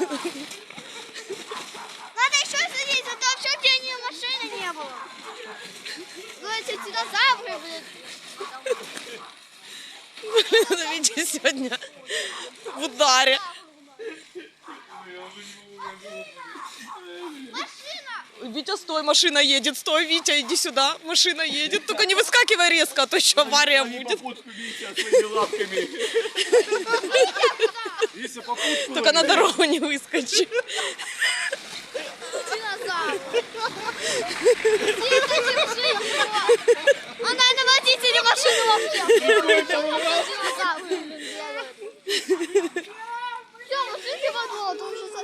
Надо еще садиться, а то вообще где ни машины не было. Ну, эти динозавры, блин. Витя сегодня в ударе. Машина! Витя, стой, машина едет, стой, Витя, иди сюда, машина едет. Только не выскакивай резко, а то еще авария будет. попутку видите своими лапками. Только на дорогу не его. Она на водителе машины вообще. Все, машинки подвод, он уже.